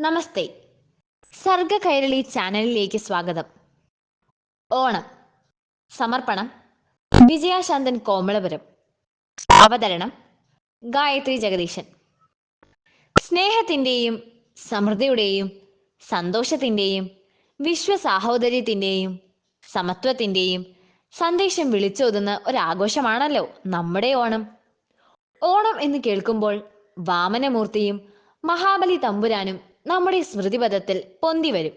നമസ്തേ. സർഗ കൈരളി ചാനലിലേക്ക് സ്വാഗതം. ഓണം സമർപ്പണം വിജയശാന്തൻ കോമളപുരം അവതരണം ഗായത്രി ജഗദീശൻ. സ്നേഹത്തിന്റെയും സമൃദ്ധിയുടെയും സന്തോഷത്തിന്റെയും വിശ്വസാഹോദര്യത്തിന്റെയും സമത്വത്തിന്റെയും സന്ദേശം വിളിച്ചോതുന്ന ഒരാഘോഷമാണല്ലോ നമ്മുടെ ഓണം. ഓണം എന്ന് കേൾക്കുമ്പോൾ വാമനമൂർത്തിയും മഹാബലി തമ്പുരാനും നമ്മുടെ സ്മൃതിപഥത്തിൽ പൊന്തി വരും.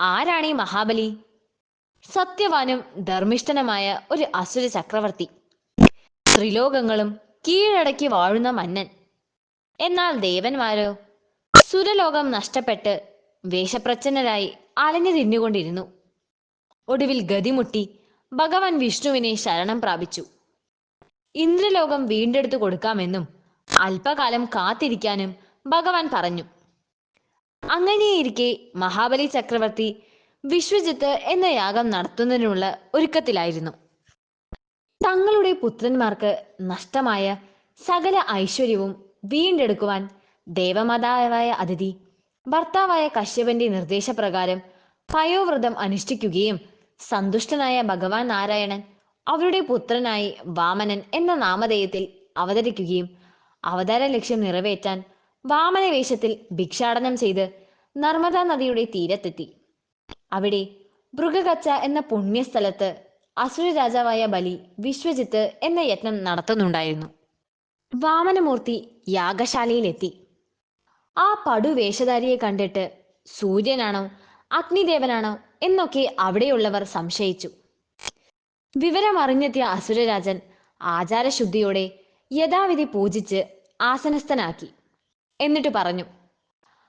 ആരാണ് ഈ മഹാബലി? സത്യവാനും ധർമ്മിഷ്ഠനുമായ ഒരു അസുര ചക്രവർത്തി. ത്രിലോകങ്ങളും കീഴടക്കി വാഴുന്ന മന്നൻ. എന്നാൽ ദേവന്മാരോ? സുരലോകം നഷ്ടപ്പെട്ട് വേഷപ്രച്ഛന്നരായി അലഞ്ഞു തിന്നുകൊണ്ടിരുന്നു ഒടുവിൽ ഗതിമുട്ടി ഭഗവാൻ വിഷ്ണുവിനെ ശരണം പ്രാപിച്ചു. ഇന്ദ്രലോകം വീണ്ടെടുത്തു കൊടുക്കാമെന്നും അല്പകാലം കാത്തിരിക്കാനും ഭഗവാൻ പറഞ്ഞു. അങ്ങനെയിരിക്കെ മഹാബലി ചക്രവർത്തി വിശ്വജിത്ത് എന്ന യാഗം നടത്തുന്നതിനുള്ള ഒരുക്കത്തിലായിരുന്നു. തങ്ങളുടെ പുത്രന്മാർക്ക് നഷ്ടമായ സകല ഐശ്വര്യവും വീണ്ടെടുക്കുവാൻ ദേവമാതാവായ അതിഥി ഭർത്താവായ കശ്യപന്റെ നിർദ്ദേശപ്രകാരം പയോവ്രതം അനുഷ്ഠിക്കുകയും സന്തുഷ്ടനായ ഭഗവാൻ നാരായണൻ അവരുടെ പുത്രനായി വാമനൻ എന്ന നാമധേയത്തിൽ അവതരിക്കുകയും അവതാര ലക്ഷ്യം നിറവേറ്റാൻ വാമന വേഷത്തിൽ ഭിക്ഷാടനം ചെയ്ത് നർമ്മദാ നദിയുടെ തീരത്തെത്തി. അവിടെ മൃഗകച്ച എന്ന പുണ്യസ്ഥലത്ത് അസുര രാജാവായ ബലി വിശ്വജിത്ത് എന്ന യജ്ഞം നടത്തുന്നുണ്ടായിരുന്നു. വാമനമൂർത്തി യാഗശാലയിലെത്തി. ആ പടുവേഷധാരിയെ കണ്ടിട്ട് സൂര്യനാണോ അഗ്നിദേവനാണോ എന്നൊക്കെ അവിടെയുള്ളവർ സംശയിച്ചു. വിവരമറിഞ്ഞെത്തിയ അസുരരാജൻ ആചാരശുദ്ധിയോടെ യഥാവിധി പൂജിച്ച് ആസനസ്ഥനാക്കി. എന്നിട്ട് പറഞ്ഞു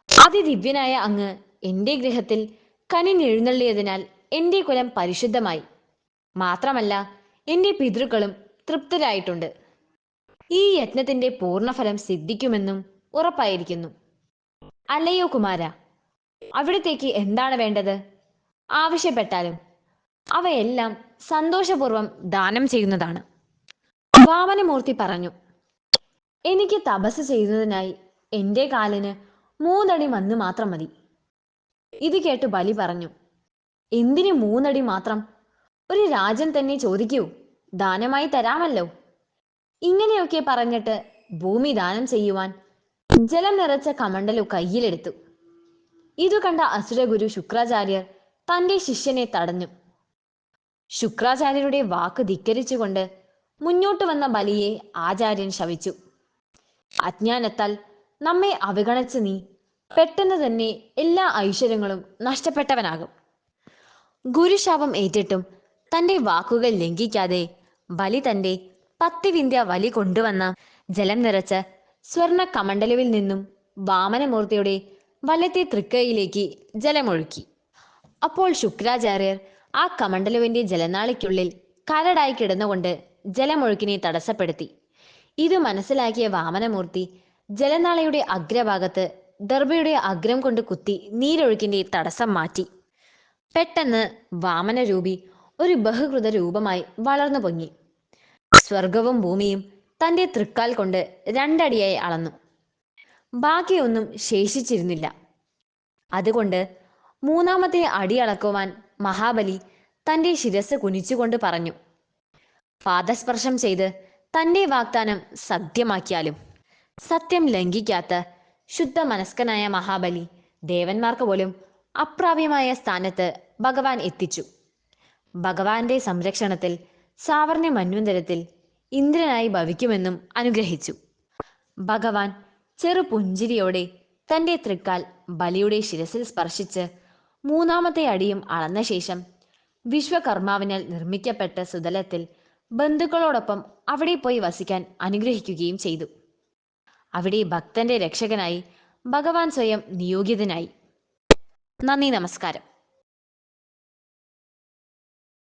അതിദിവ്യനായ അങ്ങ് എന്റെ ഗൃഹത്തിൽ കനിഞ്ഞെഴുന്നള്ളിയതിനാൽ എന്റെ കുലം പരിശുദ്ധമായി. മാത്രമല്ല എന്റെ പിതൃക്കളും തൃപ്തരായിട്ടുണ്ട്. ഈ യജ്ഞത്തിന്റെ പൂർണഫലം സിദ്ധിക്കുമെന്നും ഉറപ്പായിരിക്കുന്നു. അല്ലയോ കുമാര അവിടത്തേക്ക് എന്താണ് വേണ്ടത്? ആവശ്യപ്പെട്ടാലും അവയെല്ലാം സന്തോഷപൂർവം ദാനം ചെയ്യുന്നതാണ്. വാമനമൂർത്തി പറഞ്ഞു എനിക്ക് തപസ് ചെയ്യുന്നതിനായി എന്റെ കാലിന് മൂന്നടി മണ്ണ് മാത്രം മതി. ഇത് കേട്ട് ബലി പറഞ്ഞു. എന്തിന് മൂന്നടി മാത്രം? ഒരു രാജൻ തന്നെ ചോദിക്കൂ. ദാനമായി തരാമല്ലോ. ഇങ്ങനെയൊക്കെ പറഞ്ഞിട്ട് ഭൂമി ദാനം ചെയ്യുവാൻ ജലം നിറച്ച കമണ്ടലു കയ്യിലെടുത്തു. ഇതു കണ്ട അസുരഗുരു ശുക്രാചാര്യർ തന്റെ ശിഷ്യനെ തടഞ്ഞു. ശുക്രാചാര്യരുടെ വാക്ക് ധിക്കരിച്ചുകൊണ്ട് മുന്നോട്ട് വന്ന ബലിയെ ആചാര്യൻ ശവിച്ചു. അജ്ഞാനത്താൽ നമ്മെ അവഗണിച്ച നീ. പെട്ടെന്ന് തന്നെ എല്ലാ ഐശ്വര്യങ്ങളും നഷ്ടപ്പെട്ടവനാകും. ഗുരുശാപം ഏറ്റിട്ടും തന്റെ വാക്കുകൾ ലംഘിക്കാതെ ബലി തന്റെ പത്തിവിന്ധ്യ വലി കൊണ്ടുവന്ന ജലം നിറച്ച സ്വർണ കമണ്ഡലവിൽ നിന്നും വാമനമൂർത്തിയുടെ വലത്തെ തൃക്കൈയിലേക്ക് ജലമൊഴുക്കി. അപ്പോൾ ശുക്രാചാര്യർ ആ കമണ്ഡലുവിന്റെ ജലനാളിക്കുള്ളിൽ കരടായി കിടന്നുകൊണ്ട് ജലമൊഴുക്കിനെ തടസ്സപ്പെടുത്തി. ഇത് മനസ്സിലാക്കിയ വാമനമൂർത്തി ജലനാളയുടെ അഗ്രഭാഗത്ത് ദർഭയുടെ അഗ്രം കൊണ്ട് കുത്തി നീരൊഴുക്കിന്റെ തടസ്സം മാറ്റി. പെട്ടെന്ന് വാമനരൂപി ഒരു ബഹുകൃത രൂപമായി വളർന്നു പൊങ്ങി. സ്വർഗവും ഭൂമിയും തന്റെ തൃക്കാൽ കൊണ്ട് രണ്ടടിയായി അളന്നു. ബാക്കിയൊന്നും ശേഷിച്ചിരുന്നില്ല. അതുകൊണ്ട് മൂന്നാമത്തെ അടി അളക്കുവാൻ മഹാബലി തന്റെ ശിരസ് കുനിച്ചുകൊണ്ട് പറഞ്ഞു. പാദസ്പർശം ചെയ്ത് തന്റെ വാഗ്ദാനം സത്യമാക്കിയാലും സത്യം ലംഘിക്കാത്ത ശുദ്ധ മനസ്കനായ മഹാബലി ദേവന്മാർക്ക് പോലും അപ്രാപ്യമായ സ്ഥാനത്ത് ഭഗവാൻ എത്തിച്ചു. ഭഗവാന്റെ സംരക്ഷണത്തിൽ സാവർണ്യ മന്വന്തരത്തിൽ ഇന്ദ്രനായി ഭവിക്കുമെന്നും അനുഗ്രഹിച്ചു. ഭഗവാൻ ചെറു പുഞ്ചിരിയോടെ തന്റെ തൃക്കാൽ ബലിയുടെ ശിരസിൽ സ്പർശിച്ച് മൂന്നാമത്തെ അടിയും അളന്ന ശേഷം വിശ്വകർമാവിനാൽ നിർമ്മിക്കപ്പെട്ട സുതലത്തിൽ ബന്ധുക്കളോടൊപ്പം അവിടെ പോയി വസിക്കാൻ അനുഗ്രഹിക്കുകയും ചെയ്തു. അവിടെ ഭക്തന്റെ രക്ഷകനായി ഭഗവാൻ സ്വയം നിയോഗിതനായി. നന്ദി നമസ്കാരം.